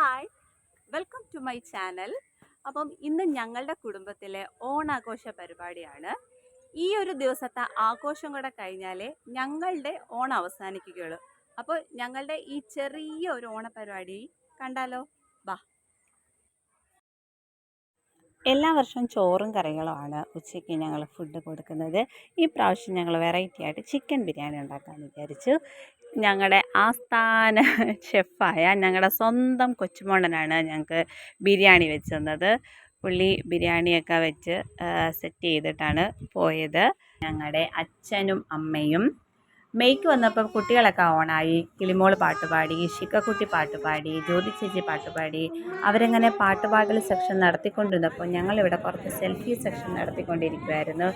Hi. Welcome to my channel. അപ്പം ഇന്ന് ഞങ്ങളുടെ കുടുംബത്തിലെ ഓണാഘോഷ പരിപാടിയാണ്. ഈ ഒരു ദിവസത്തെ ആഘോഷം കൂടെ കഴിഞ്ഞാലേ ഞങ്ങളുടെ ഓണം അവസാനിക്കുകയുള്ളൂ. അപ്പോൾ ഞങ്ങളുടെ ഈ ചെറിയ ഒരു ഓണപരിപാടി കണ്ടാലോ? ബാ എല്ലാ വർഷവും ചോറും കറികളുമാണ് ഉച്ചയ്ക്ക് ഞങ്ങൾ ഫുഡ് കൊടുക്കുന്നത്. ഈ പ്രാവശ്യം ഞങ്ങൾ വെറൈറ്റി ആയിട്ട് ചിക്കൻ ബിരിയാണി ഉണ്ടാക്കാൻ വിചാരിച്ചു. ഞങ്ങളുടെ ആസ്ഥാന ഷെഫായ ഞങ്ങളുടെ സ്വന്തം കൊച്ചുമോണ്ടനാണ് ഞങ്ങൾക്ക് ബിരിയാണി വെച്ച് തന്നത് പുള്ളി ബിരിയാണിയൊക്കെ വെച്ച് സെറ്റ് ചെയ്തിട്ടാണ് പോയത്. ഞങ്ങളുടെ അച്ഛനും അമ്മയും മെയ്ക്ക് വന്നപ്പോൾ കുട്ടികളൊക്കെ ഓണായി. കിളിമോൾ പാട്ടുപാടി ഷിക്കക്കുട്ടി പാട്ടുപാടി ജ്യോതി ചേച്ചി പാട്ടുപാടി അവരങ്ങനെ പാട്ടുപാടൽ സെക്ഷൻ നടത്തിക്കൊണ്ടിരുന്നപ്പോൾ ഞങ്ങളിവിടെ കുറച്ച് സെൽഫി സെക്ഷൻ നടത്തിക്കൊണ്ടിരിക്കുമായിരുന്നു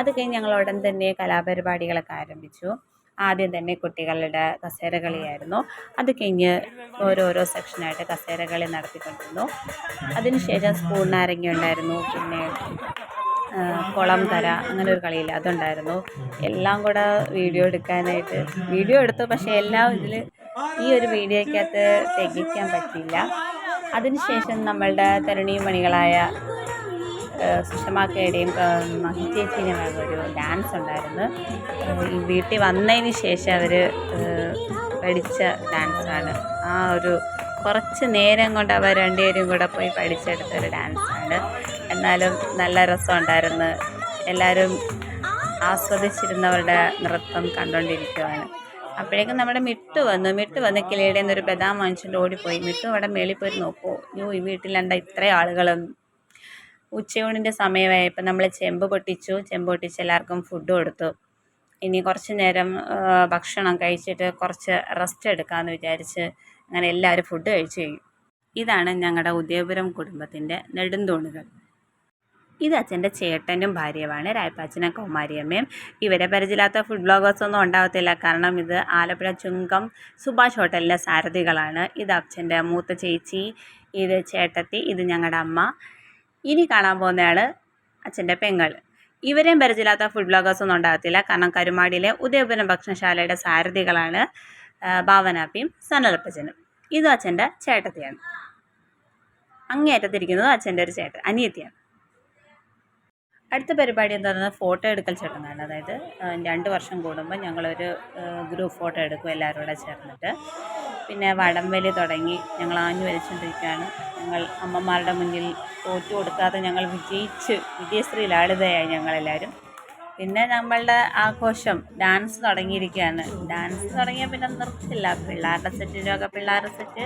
അത് കഴിഞ്ഞ് ഞങ്ങൾ ഉടൻ തന്നെ കലാപരിപാടികളൊക്കെ ആരംഭിച്ചു. ആദ്യം തന്നെ കുട്ടികളുടെ കസേരകളിയായിരുന്നു. അത് കഴിഞ്ഞ് ഓരോരോ സെക്ഷനായിട്ട് കസേരകളി നടത്തിക്കൊണ്ടിരുന്നു. അതിനുശേഷം സ്പൂൺ ഉണ്ടായിരുന്നു പിന്നെ കുളം തര അങ്ങനെ ഒരു കളിയില്ല അതുണ്ടായിരുന്നു. എല്ലാം കൂടെ വീഡിയോ എടുക്കാനായിട്ട്. വീഡിയോ എടുത്തു പക്ഷേ എല്ലാം ഇതിൽ ഈ ഒരു വീഡിയോയ്ക്കകത്ത് തികയ്ക്കാൻ പറ്റിയില്ല. അതിനുശേഷം നമ്മളുടെ തരുണീ മണികളായ സുഷമാക്കയുടെയും മഹിച്ചേച്ചിയുടെയും ഒരു ഡാൻസ് ഉണ്ടായിരുന്നു. ഈ വീട്ടിൽ വന്നതിന് ശേഷം അവർ പഠിച്ച ഡാൻസാണ് ആ ഒരു കുറച്ച് നേരം കൊണ്ട് അവർ രണ്ടുപേരും കൂടെ പോയി പഠിച്ചെടുത്തൊരു ഡാൻസാണ് എന്നാലും നല്ല രസമുണ്ടായിരുന്നു. എല്ലാവരും ആസ്വദിച്ചിരുന്നവരുടെ നൃത്തം കണ്ടുകൊണ്ടിരിക്കുവാണ് അപ്പോഴേക്കും നമ്മുടെ മിട്ടു വന്നു. മിട്ടു വന്ന് കിളിയുടെ ഒരു ബദാം വാങ്ങിച്ചുകൊണ്ട് ഓടിപ്പോയി. മിട്ടു അവിടെ മേളിൽ പോയി നോക്കൂ. യൂ ഈ വീട്ടിലെന്താ ഇത്രയും ആളുകളൊന്നും ഉച്ചയൂണിന്റെ സമയമായപ്പോൾ നമ്മൾ ചെമ്പ് പൊട്ടിച്ചു. ചെമ്പ് പൊട്ടിച്ച് എല്ലാവർക്കും ഫുഡ് കൊടുത്തു. ഇനി കുറച്ച് നേരം ഭക്ഷണം കഴിച്ചിട്ട് കുറച്ച് റെസ്റ്റ് എടുക്കാമെന്ന് വിചാരിച്ച് അങ്ങനെ എല്ലാവരും ഫുഡ് കഴിച്ചു കഴിഞ്ഞു. ഇതാണ് ഞങ്ങളുടെ ഉദയപുരം കുടുംബത്തിന്റെ നെടുന്തൂണുകൾ. ഇത് അച്ഛന്റെ ചേട്ടനും ഭാര്യയുമാണ് രായപ്പാച്ചനും കൗമാരിയമ്മയും. ഇവരെ പരിചയമില്ലാത്ത ഫുഡ് ബ്ലോഗേഴ്സൊന്നും ഉണ്ടാകത്തില്ല കാരണം ഇത് ആലപ്പുഴ ചുങ്കം സുഭാഷ് ഹോട്ടലിലെ സാരഥികളാണ്. ഇത് അച്ഛന്റെ മൂത്ത ചേച്ചി ഇത് ചേട്ടത്തി ഇത് ഞങ്ങളുടെ അമ്മ. ഇനി കാണാൻ പോകുന്നയാൾ അച്ഛന്റെ പെങ്ങൾ. ഇവരെയും പരിചയമില്ലാത്ത ഫുഡ് ബ്ലോഗേഴ്സ് ഒന്നും ഉണ്ടാകത്തില്ല കാരണം കരുമാടിയിലെ ഉദയപുരം ഭക്ഷണശാലയുടെ സാരഥികളാണ് ഭാവനാപ്പിയും സനലപ്പച്ചനും ഇതും അച്ഛന്റെ ചേട്ടത്തിയാണ്. അങ്ങേയറ്റത്തിരിക്കുന്നത് അച്ഛന്റെ ഒരു ചേട്ടൻ അനിയത്തിയാണ്. അടുത്ത പരിപാടി എന്ന് പറയുന്നത് ഫോട്ടോ എടുക്കൽ ചടങ്ങാണ് അതായത് രണ്ട് വർഷം കൂടുമ്പോൾ ഞങ്ങളൊരു ഗ്രൂപ്പ് ഫോട്ടോ എടുക്കും എല്ലാവരും കൂടെ ചേർന്നിട്ട്. പിന്നെ വടംവലി തുടങ്ങി ഞങ്ങൾ ആഞ്ഞു വലിച്ചുകൊണ്ടിരിക്കുകയാണ് ഞങ്ങൾ അമ്മമാരുടെ മുന്നിൽ തോറ്റു കൊടുക്കാതെ ഞങ്ങൾ വിജയിച്ച് വിജയശ്രീ ലാളിതയായി ഞങ്ങളെല്ലാവരും. പിന്നെ നമ്മളുടെ ആഘോഷം ഡാൻസ് തുടങ്ങിയിരിക്കുകയാണ്. ഡാൻസ് തുടങ്ങിയാൽ പിന്നെ നിർത്തില്ല. പിള്ളേരുടെ സെറ്റിനൊക്കെ പിള്ളേരുടെ സെറ്റ്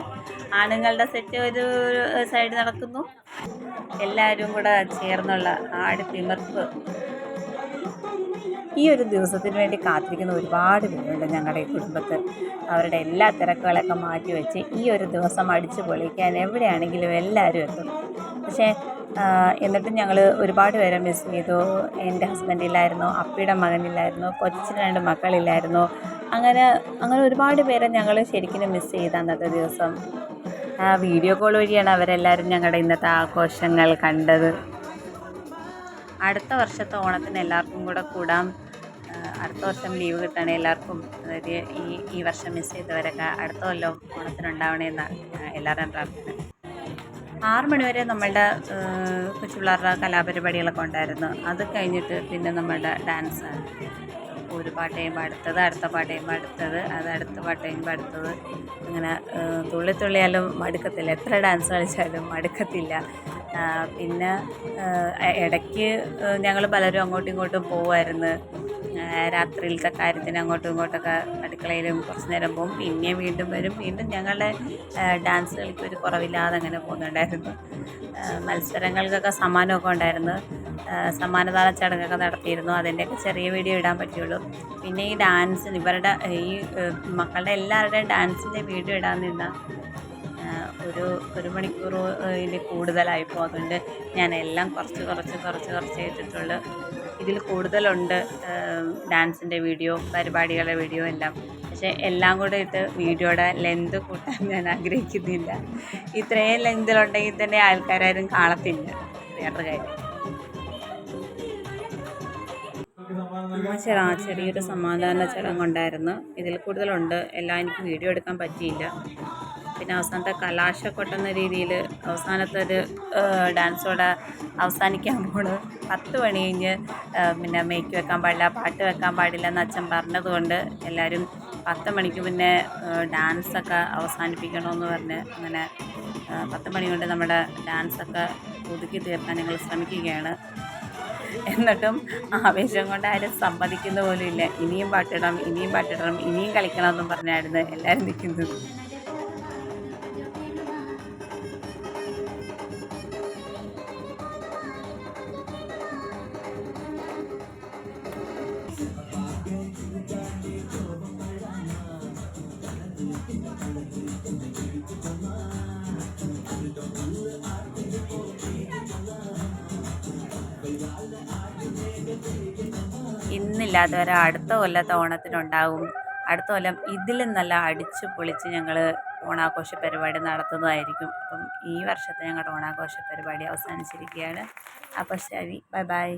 ആണുങ്ങളുടെ സെറ്റ് ഒരു സൈഡ് നടക്കുന്നു എല്ലാവരും കൂടെ ചേർന്നുള്ള ആടി തിമിർപ്പ് ഈ ഒരു ദിവസത്തിന് വേണ്ടി കാത്തിരിക്കുന്ന ഒരുപാട് പേരുണ്ട് ഞങ്ങളുടെ ഈ കുടുംബത്തിൽ അവരുടെ എല്ലാ തിരക്കുകളൊക്കെ മാറ്റിവെച്ച് ഈ ഒരു ദിവസം അടിച്ചു പൊളിക്കാൻ എവിടെയാണെങ്കിലും എല്ലാവരും എത്തും. പക്ഷേ എന്നിട്ടും ഞങ്ങൾ ഒരുപാട് പേരെ മിസ് ചെയ്തു. എന്റെ ഹസ്ബൻഡ് ഇല്ലായിരുന്നു അപ്പിയുടെ മകനില്ലായിരുന്നു കൊച്ചിന് രണ്ട് മക്കളില്ലായിരുന്നു. അങ്ങനെ അങ്ങനെ ഒരുപാട് പേരെ ഞങ്ങൾ ശരിക്കും മിസ് ചെയ്ത അന്നത്തെ ദിവസം. വീഡിയോ കോൾ വഴിയാണ് അവരെല്ലാവരും ഞങ്ങളുടെ ഇന്നത്തെ ആഘോഷങ്ങൾ കണ്ടത്. അടുത്ത വർഷത്തെ ഓണത്തിന് എല്ലാവർക്കും കൂടെ കൂടാം. അടുത്ത വർഷം ലീവ് കിട്ടണേ എല്ലാവർക്കും അതായത് ഈ ഈ വർഷം മിസ് ചെയ്തവരൊക്കെ അടുത്ത കൊല്ലം ഓണത്തിനുണ്ടാവണമെന്നാണ് എല്ലാവരും പ്രാർത്ഥന. ആറ് മണിവരെ നമ്മളുടെ കൊച്ചുപിള്ളേരുടെ കൊച്ചു പിള്ളേരുടെ കലാപരിപാടികളൊക്കെ ഉണ്ടായിരുന്നു. അത് കഴിഞ്ഞിട്ട് പിന്നെ നമ്മളുടെ ഡാൻസാണ് ഒരു പാട്ടേം പാടുത്തത് അടുത്ത പാട്ടേം പാടുത്തത് അത് അടുത്ത പാട്ടേം പാടുത്തത്. അങ്ങനെ തുള്ളി തുള്ളിയാലും മടുക്കത്തില്ല. എത്ര ഡാൻസ് കളിച്ചാലും മടുക്കത്തില്ല. പിന്നെ ഇടയ്ക്ക് ഞങ്ങൾ പലരും അങ്ങോട്ടും ഇങ്ങോട്ടും പോകുമായിരുന്നു രാത്രിയിലത്തെ കാര്യത്തിന് അങ്ങോട്ടും ഇങ്ങോട്ടൊക്കെ അടുക്കളയിലും കുറച്ച് നേരം പോകും. പിന്നെയും വീണ്ടും വരും. വീണ്ടും ഞങ്ങളുടെ ഡാൻസ് കളിക്ക് ഒരു കുറവില്ലാതെ അങ്ങനെ പോകുന്നുണ്ടായിരുന്നു. മത്സരങ്ങൾക്കൊക്കെ സമ്മാനമൊക്കെ ഉണ്ടായിരുന്നു. സമ്മാനദാന ചടങ്ങൊക്കെ നടത്തിയിരുന്നു. അതിന്റെയൊക്കെ ചെറിയ വീഡിയോ ഇടാൻ പറ്റുള്ളൂ പിന്നെ ഈ ഡാൻസിന് ഇവരുടെ ഈ മക്കളുടെ എല്ലാവരുടെയും ഡാൻസിന്റെ വീഡിയോ ഇടാൻ നിന്നാൽ ഒരു ഒരു മണിക്കൂർ ഇതിൽ കൂടുതലായിപ്പോൾ അതുകൊണ്ട് ഞാൻ എല്ലാം കുറച്ച് കുറച്ച് കുറച്ച് കുറച്ച് ഇട്ടിട്ടുള്ളൂ ഇതിൽ കൂടുതലുണ്ട് ഡാൻസിന്റെ വീഡിയോ പരിപാടികളുടെ വീഡിയോ എല്ലാം. പക്ഷേ എല്ലാം കൂടെ ഇട്ട് വീഡിയോയുടെ ലെന്ത് കൂട്ടാൻ ഞാൻ ആഗ്രഹിക്കുന്നില്ല. ഇത്രയും ലെന്തിലുണ്ടെങ്കിൽ തന്നെ ആൾക്കാരും കാണത്തില്ല വേറൊരു കാര്യം. അമ്മ ചെറ ചെറിയൊരു സമാധാന ചടങ്ങുണ്ടായിരുന്നു. ഇതിൽ കൂടുതലുണ്ട്. എല്ലാം എനിക്ക് വീഡിയോ എടുക്കാൻ പറ്റിയില്ല. പിന്നെ അവസാനത്തെ കലാശക്കൊട്ടെന്ന രീതിയിൽ അവസാനത്തെ ഒരു ഡാൻസോടെ അവസാനിക്കാൻ പോണ്. പത്ത് മണി കഴിഞ്ഞ് പിന്നെ മേക്ക് വെക്കാൻ പാടില്ല പാട്ട് വെക്കാൻ പാടില്ല എന്ന് അച്ഛൻ പറഞ്ഞതുകൊണ്ട് എല്ലാവരും പത്ത് മണിക്ക് പിന്നെ ഡാൻസൊക്കെ അവസാനിപ്പിക്കണമെന്ന് പറഞ്ഞ് അങ്ങനെ പത്ത് മണി കൊണ്ട് നമ്മുടെ ഡാൻസൊക്കെ ഒതുക്കി തീർക്കാൻ ഞങ്ങൾ ശ്രമിക്കുകയാണ്. എന്നിട്ടും ആവേശം കൊണ്ട് ആരും സമ്മതിക്കുന്ന പോലും ഇല്ല. ഇനിയും പാട്ടിടണം ഇനിയും പാട്ടിടണം ഇനിയും കളിക്കണം എന്നും പറഞ്ഞായിരുന്നു എല്ലാവരും നിൽക്കുന്നത്. ഇന്നില്ലാത്തവരെ അടുത്ത കൊല്ലത്തെ ഓണത്തിനുണ്ടാവും. അടുത്ത കൊല്ലം ഇതിലും നല്ല അടിച്ച് പൊളിച്ച് ഞങ്ങൾ ഓണാഘോഷ പരിപാടി നടത്തുന്നതായിരിക്കും. അപ്പം ഈ വർഷത്തെ ഞങ്ങളുടെ ഓണാഘോഷ പരിപാടി അവസാനിച്ചിരിക്കുകയാണ്. അപ്പോൾ ശരി ബൈ ബൈ.